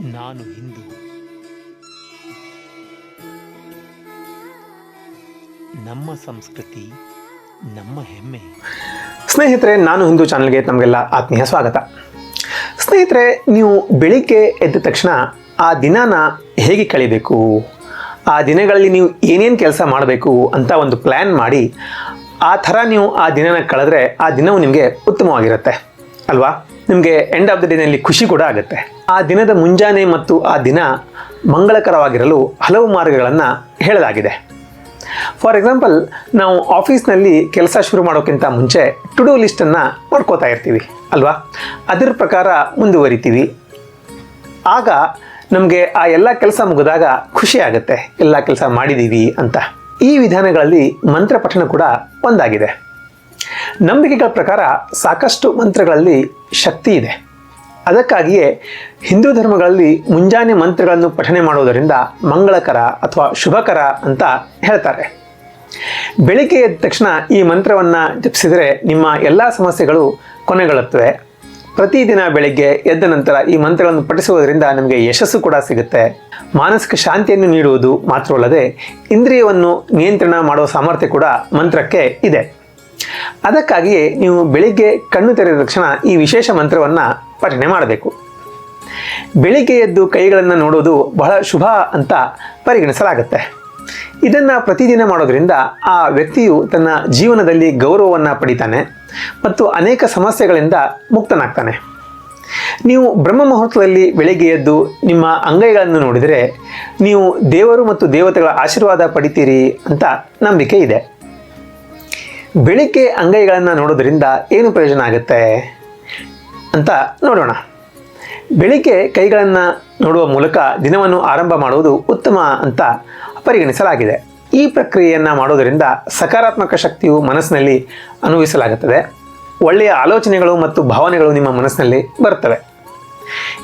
ನಾನು ಹಿಂದೂ. ನಮ್ಮ ಸಂಸ್ಕೃತಿ, ನಮ್ಮ ಹೆಮ್ಮೆ. ಸ್ನೇಹಿತರೆ, ನಾನು ಹಿಂದೂ ಚಾನಲ್ಗೆ ನಮಗೆಲ್ಲ ಆತ್ಮೀಯ ಸ್ವಾಗತ. ಸ್ನೇಹಿತರೆ, ನೀವು ಬೆಳಿಗ್ಗೆ ಎದ್ದ ತಕ್ಷಣ ಆ ದಿನಾನ ಹೇಗೆ ಕಳಿಬೇಕು? ಆ ದಿನಗಳಲ್ಲಿ ನೀವು ಏನೇನು ಕೆಲಸ ಮಾಡಬೇಕು ಅಂತ ಒಂದು ಪ್ಲ್ಯಾನ್ ಮಾಡಿ, ಆ ಥರ ನೀವು ಆ ದಿನನ ಕಳೆದ್ರೆ ಆ ದಿನವು ನಿಮಗೆ ಉತ್ತಮವಾಗಿರುತ್ತೆ. ಅಲ್ವಾ? ನಿಮಗೆ ಎಂಡ್ ಆಫ್ ದ ಡೇನಲ್ಲಿ ಖುಷಿ ಕೂಡ ಆಗುತ್ತೆ. ಆ ದಿನದ ಮುಂಜಾನೆ ಮತ್ತು ಆ ದಿನ ಮಂಗಳಕರವಾಗಿರಲು ಹಲವು ಮಾರ್ಗಗಳನ್ನು ಹೇಳಲಾಗಿದೆ. ಫಾರ್ ಎಕ್ಸಾಂಪಲ್ ನಾವು ಆಫೀಸ್ನಲ್ಲಿ ಕೆಲಸ ಶುರು ಮಾಡೋಕ್ಕಿಂತ ಮುಂಚೆ ಟು ಡೂ ಲಿಸ್ಟನ್ನು ಮಾಡ್ಕೋತಾ ಇರ್ತೀವಿ, ಅಲ್ವಾ? ಅದರ ಪ್ರಕಾರ ಮುಂದುವರಿತೀವಿ. ಆಗ ನಮಗೆ ಆ ಎಲ್ಲ ಕೆಲಸ ಮುಗಿದಾಗ ಖುಷಿ ಆಗುತ್ತೆ. ಎಲ್ಲ ಕೆಲಸ ಮಾಡಿದ್ದೀವಿ ಅಂತ. ಈ ವಿಧಾನಗಳಲ್ಲಿ ಮಂತ್ರ ಪಠಣ ಕೂಡ ಒಂದಾಗಿದೆ. ನಂಬಿಕೆಗಳ ಪ್ರಕಾರ ಸಾಕಷ್ಟು ಮಂತ್ರಗಳಲ್ಲಿ ಶಕ್ತಿ ಇದೆ. ಅದಕ್ಕಾಗಿಯೇ ಹಿಂದೂ ಧರ್ಮಗಳಲ್ಲಿ ಮುಂಜಾನೆ ಮಂತ್ರಗಳನ್ನು ಪಠನೆ ಮಾಡುವುದರಿಂದ ಮಂಗಳಕರ ಅಥವಾ ಶುಭಕರ ಅಂತ ಹೇಳ್ತಾರೆ. ಬೆಳಿಗ್ಗೆ ಎದ್ದ ತಕ್ಷಣ ಈ ಮಂತ್ರವನ್ನು ಜಪಿಸಿದರೆ ನಿಮ್ಮ ಎಲ್ಲ ಸಮಸ್ಯೆಗಳು ಕೊನೆಗೊಳ್ಳುತ್ತವೆ. ಪ್ರತಿದಿನ ಬೆಳಿಗ್ಗೆ ಎದ್ದ ನಂತರ ಈ ಮಂತ್ರಗಳನ್ನು ಪಠಿಸುವುದರಿಂದ ನಮಗೆ ಯಶಸ್ಸು ಕೂಡ ಸಿಗುತ್ತೆ. ಮಾನಸಿಕ ಶಾಂತಿಯನ್ನು ನೀಡುವುದು ಮಾತ್ರವಲ್ಲದೆ ಇಂದ್ರಿಯವನ್ನು ನಿಯಂತ್ರಣ ಮಾಡುವ ಸಾಮರ್ಥ್ಯ ಕೂಡ ಮಂತ್ರಕ್ಕೆ ಇದೆ. ಅದಕ್ಕಾಗಿಯೇ ನೀವು ಬೆಳಿಗ್ಗೆ ಕಣ್ಣು ತೆರೆದ ತಕ್ಷಣ ಈ ವಿಶೇಷ ಮಂತ್ರವನ್ನು ಪಠನೆ ಮಾಡಬೇಕು. ಬೆಳಿಗ್ಗೆ ಎದ್ದು ಕೈಗಳನ್ನು ನೋಡೋದು ಬಹಳ ಶುಭ ಅಂತ ಪರಿಗಣಿಸಲಾಗುತ್ತೆ. ಇದನ್ನು ಪ್ರತಿದಿನ ಮಾಡೋದ್ರಿಂದ ಆ ವ್ಯಕ್ತಿಯು ತನ್ನ ಜೀವನದಲ್ಲಿ ಗೌರವವನ್ನು ಪಡಿತಾನೆ ಮತ್ತು ಅನೇಕ ಸಮಸ್ಯೆಗಳಿಂದ ಮುಕ್ತನಾಗ್ತಾನೆ. ನೀವು ಬ್ರಹ್ಮ ಮುಹೂರ್ತದಲ್ಲಿ ಬೆಳಿಗ್ಗೆ ಎದ್ದು ನಿಮ್ಮ ಅಂಗೈಗಳನ್ನು ನೋಡಿದರೆ ನೀವು ದೇವರು ಮತ್ತು ದೇವತೆಗಳ ಆಶೀರ್ವಾದ ಪಡಿತೀರಿ ಅಂತ ನಂಬಿಕೆ ಇದೆ. ಬೆಳಿಗ್ಗೆ ಅಂಗೈಗಳನ್ನು ನೋಡೋದ್ರಿಂದ ಏನು ಪ್ರಯೋಜನ ಆಗುತ್ತೆ ಅಂತ ನೋಡೋಣ. ಬೆಳಿಗ್ಗೆ ಕೈಗಳನ್ನು ನೋಡುವ ಮೂಲಕ ದಿನವನ್ನು ಆರಂಭ ಮಾಡುವುದು ಉತ್ತಮ ಅಂತ ಪರಿಗಣಿಸಲಾಗಿದೆ. ಈ ಪ್ರಕ್ರಿಯೆಯನ್ನು ಮಾಡೋದರಿಂದ ಸಕಾರಾತ್ಮಕ ಶಕ್ತಿಯು ಮನಸ್ಸಿನಲ್ಲಿ ಅನುಭವಿಸಲಾಗುತ್ತದೆ. ಒಳ್ಳೆಯ ಆಲೋಚನೆಗಳು ಮತ್ತು ಭಾವನೆಗಳು ನಿಮ್ಮ ಮನಸ್ಸಿನಲ್ಲಿ ಬರ್ತವೆ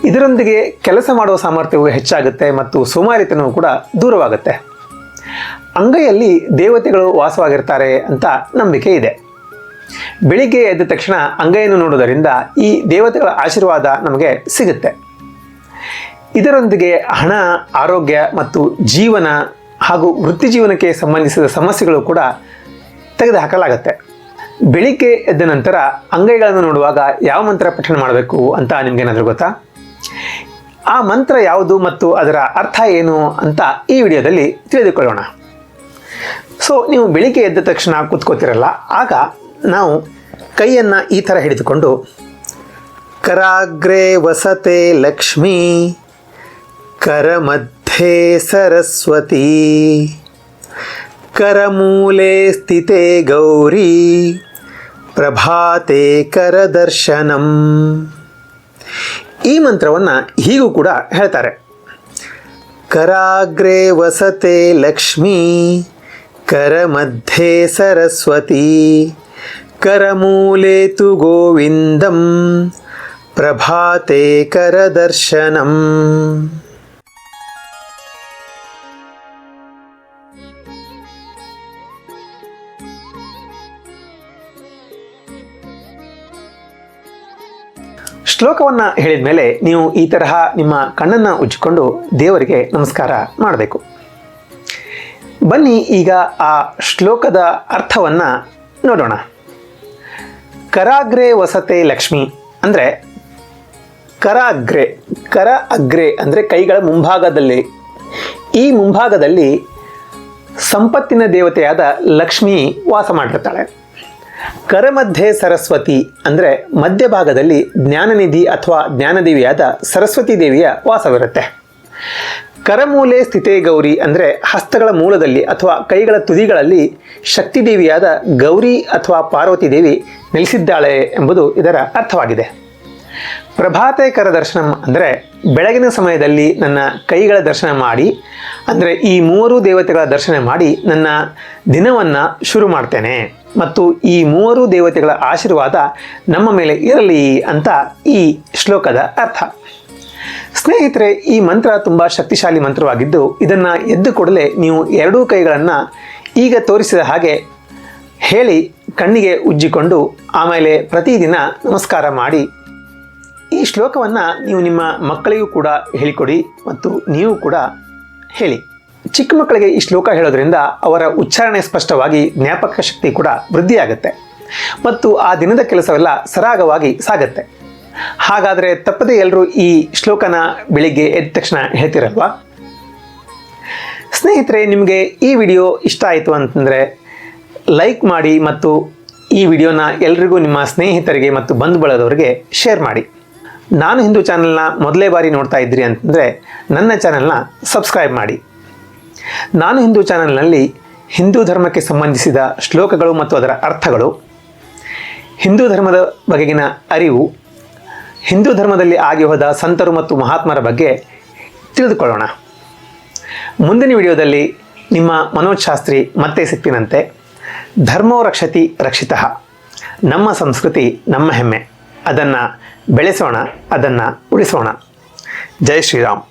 ಇದರೊಂದಿಗೆ ಕೆಲಸ ಮಾಡುವ ಸಾಮರ್ಥ್ಯವು ಹೆಚ್ಚಾಗುತ್ತೆ ಮತ್ತು ಸೋಮಾರಿತನವು ಕೂಡ ದೂರವಾಗುತ್ತೆ. ಅಂಗೈಯಲ್ಲಿ ದೇವತೆಗಳು ವಾಸವಾಗಿರ್ತಾರೆ ಅಂತ ನಂಬಿಕೆ ಇದೆ. ಬೆಳಿಗ್ಗೆ ಎದ್ದ ತಕ್ಷಣ ಅಂಗೈಯನ್ನು ನೋಡುವುದರಿಂದ ಈ ದೇವತೆಗಳ ಆಶೀರ್ವಾದ ನಮಗೆ ಸಿಗುತ್ತೆ. ಇದರೊಂದಿಗೆ ಹಣ, ಆರೋಗ್ಯ ಮತ್ತು ಜೀವನ ಹಾಗೂ ವೃತ್ತಿ ಜೀವನಕ್ಕೆ ಸಂಬಂಧಿಸಿದ ಸಮಸ್ಯೆಗಳು ಕೂಡ ತೆಗೆದುಹಾಕಲಾಗುತ್ತೆ. ಬೆಳಿಗ್ಗೆ ಎದ್ದ ನಂತರ ಅಂಗೈಗಳನ್ನು ನೋಡುವಾಗ ಯಾವ ಮಂತ್ರ ಪಠಣ ಮಾಡಬೇಕು ಅಂತ ನಿಮಗೇನಾದರೂ ಗೊತ್ತಾ? ಆ ಮಂತ್ರ ಯಾವುದು ಮತ್ತು ಅದರ ಅರ್ಥ ಏನು ಅಂತ ಈ ವಿಡಿಯೋದಲ್ಲಿ ತಿಳಿದುಕೊಳ್ಳೋಣ. ಸೊ ನೀವು ಬೆಳಿಗ್ಗೆ ಎದ್ದ ತಕ್ಷಣ ಕೂತ್ಕೋತಿರಲ್ಲ ಆಗ ನಾವು ಕೈಯನ್ನು ಈ ಥರ ಹಿಡಿದುಕೊಂಡು, ಕರಾಗ್ರೆ ವಸತೆ ಲಕ್ಷ್ಮೀ, ಕರಮಧ್ಯೆ ಸರಸ್ವತಿ, ಕರಮೂಲೆ ಸ್ಥಿತೆ ಗೌರಿ, ಪ್ರಭಾತೆ ಕರದರ್ಶನಂ. ಈ ಮಂತ್ರವನ್ನು ಹೀಗೂ ಕೂಡ ಹೇಳ್ತಾರೆ. ಕರಾಗ್ರೆ ವಸತೆ ಲಕ್ಷ್ಮೀ ಕರಮಧ್ಯೆ ಸರಸ್ವತಿ ಕರಮೂಲೆ ತು ಗೋವಿಂದಂ, ಪ್ರಭಾತೆ ಕರದರ್ಶನಂ ಶ್ಲೋಕವನ್ನು ಹೇಳಿದ ಮೇಲೆ ನೀವು ಈ ತರಹ ನಿಮ್ಮ ಕಣ್ಣನ್ನು ಉಜ್ಜಿಕೊಂಡು ದೇವರಿಗೆ ನಮಸ್ಕಾರ ಮಾಡಬೇಕು. ಬನ್ನಿ ಈಗ ಆ ಶ್ಲೋಕದ ಅರ್ಥವನ್ನು ನೋಡೋಣ. ಕರಾಗ್ರೆ ವಸತೆ ಲಕ್ಷ್ಮಿ ಅಂದರೆ ಕರ ಅಗ್ರೆ ಕರ ಅಗ್ರೆ ಅಂದರೆ ಕೈಗಳ ಮುಂಭಾಗದಲ್ಲಿ. ಈ ಮುಂಭಾಗದಲ್ಲಿ ಸಂಪತ್ತಿನ ದೇವತೆಯಾದ ಲಕ್ಷ್ಮಿ ವಾಸ ಮಾಡಿರ್ತಾಳೆ. ಕರಮಧ್ಯೆ ಸರಸ್ವತಿ ಅಂದರೆ ಮಧ್ಯಭಾಗದಲ್ಲಿ ಜ್ಞಾನನಿಧಿ ಅಥವಾ ಜ್ಞಾನದೇವಿಯಾದ ಸರಸ್ವತಿ ದೇವಿಯ ವಾಸವಿರುತ್ತೆ. ಕರಮೂಲೆ ಸ್ಥಿತೇ ಗೌರಿ ಅಂದರೆ ಹಸ್ತಗಳ ಮೂಲದಲ್ಲಿ ಅಥವಾ ಕೈಗಳ ತುದಿಗಳಲ್ಲಿ ಶಕ್ತಿದೇವಿಯಾದ ಗೌರಿ ಅಥವಾ ಪಾರ್ವತಿ ದೇವಿ ನೆಲೆಸಿದ್ದಾಳೆ ಎಂಬುದು ಇದರ ಅರ್ಥವಾಗಿದೆ. ಪ್ರಭಾತೆ ದರ್ಶನ ದರ್ಶನಂ ಅಂದರೆ ಬೆಳಗಿನ ಸಮಯದಲ್ಲಿ ನನ್ನ ಕೈಗಳ ದರ್ಶನ ಮಾಡಿ, ಅಂದರೆ ಈ ಮೂವರು ದೇವತೆಗಳ ದರ್ಶನ ಮಾಡಿ ನನ್ನ ದಿನವನ್ನು ಶುರು ಮಾಡ್ತೇನೆ. ಮತ್ತು ಈ ಮೂವರು ದೇವತೆಗಳ ಆಶೀರ್ವಾದ ನಮ್ಮ ಮೇಲೆ ಇರಲಿ ಅಂತ ಈ ಶ್ಲೋಕದ ಅರ್ಥ. ಸ್ನೇಹಿತರೆ, ಈ ಮಂತ್ರ ತುಂಬ ಶಕ್ತಿಶಾಲಿ ಮಂತ್ರವಾಗಿದ್ದು, ಇದನ್ನು ಎದ್ದು ಕೂಡಲೇ ನೀವು ಎರಡೂ ಕೈಗಳನ್ನು ಈಗ ತೋರಿಸಿದ ಹಾಗೆ ಹೇಳಿ ಕಣ್ಣಿಗೆ ಉಜ್ಜಿಕೊಂಡು, ಆಮೇಲೆ ಪ್ರತಿದಿನ ನಮಸ್ಕಾರ ಮಾಡಿ ಈ ಶ್ಲೋಕವನ್ನು ನೀವು ನಿಮ್ಮ ಮಕ್ಕಳಿಗೂ ಕೂಡ ಹೇಳಿಕೊಡಿ ಮತ್ತು ನೀವು ಕೂಡ ಹೇಳಿ. ಚಿಕ್ಕ ಮಕ್ಕಳಿಗೆ ಈ ಶ್ಲೋಕ ಹೇಳೋದ್ರಿಂದ ಅವರ ಉಚ್ಚಾರಣೆ ಸ್ಪಷ್ಟವಾಗಿ ಜ್ಞಾಪಕ ಶಕ್ತಿ ಕೂಡ ವೃದ್ಧಿಯಾಗುತ್ತೆ ಮತ್ತು ಆ ದಿನದ ಕೆಲಸವೆಲ್ಲ ಸರಾಗವಾಗಿ ಸಾಗತ್ತೆ. ಹಾಗಾದರೆ ತಪ್ಪದೇ ಎಲ್ಲರೂ ಈ ಶ್ಲೋಕನ ಬೆಳಿಗ್ಗೆ ಎದ್ದ ತಕ್ಷಣ ಹೇಳ್ತಿರಲ್ವಾ? ಸ್ನೇಹಿತರೆ, ನಿಮಗೆ ಈ ವಿಡಿಯೋ ಇಷ್ಟ ಆಯಿತು ಅಂತಂದರೆ ಲೈಕ್ ಮಾಡಿ ಮತ್ತು ಈ ವಿಡಿಯೋನ ಎಲ್ರಿಗೂ ನಿಮ್ಮ ಸ್ನೇಹಿತರಿಗೆ ಮತ್ತು ಬಂಧು ಬಳಗದವರಿಗೆ ಶೇರ್ ಮಾಡಿ. ನಾನು ಹಿಂದೂ ಚಾನಲ್ನ ಮೊದಲೇ ಬಾರಿ ನೋಡ್ತಾ ಇದ್ದೀರಿ ಅಂತಂದರೆ ನನ್ನ ಚಾನಲ್ನ ಸಬ್ಸ್ಕ್ರೈಬ್ ಮಾಡಿ. ನಾನು ಹಿಂದೂ ಚಾನಲ್ನಲ್ಲಿ ಹಿಂದೂ ಧರ್ಮಕ್ಕೆ ಸಂಬಂಧಿಸಿದ ಶ್ಲೋಕಗಳು ಮತ್ತು ಅದರ ಅರ್ಥಗಳು, ಹಿಂದೂ ಧರ್ಮದ ಬಗೆಗಿನ ಅರಿವು, ಹಿಂದೂ ಧರ್ಮದಲ್ಲಿ ಆಗಿ ಹೋದ ಸಂತರು ಮತ್ತು ಮಹಾತ್ಮರ ಬಗ್ಗೆ ತಿಳಿದುಕೊಳ್ಳೋಣ. ಮುಂದಿನ ವಿಡಿಯೋದಲ್ಲಿ ನಿಮ್ಮ ಮನೋಜ್ ಶಾಸ್ತ್ರಿ ಮತ್ತೆ ಸಿಗ್ತೀನಂತೆ ಧರ್ಮೋ ರಕ್ಷತಿ ರಕ್ಷಿತಃ, ನಮ್ಮ ಸಂಸ್ಕೃತಿ ನಮ್ಮ ಹೆಮ್ಮೆ, ಅದನ್ನು ಬೆಳೆಸೋಣ ಅದನ್ನು ಉಳಿಸೋಣ. ಜೈ ಶ್ರೀರಾಮ್.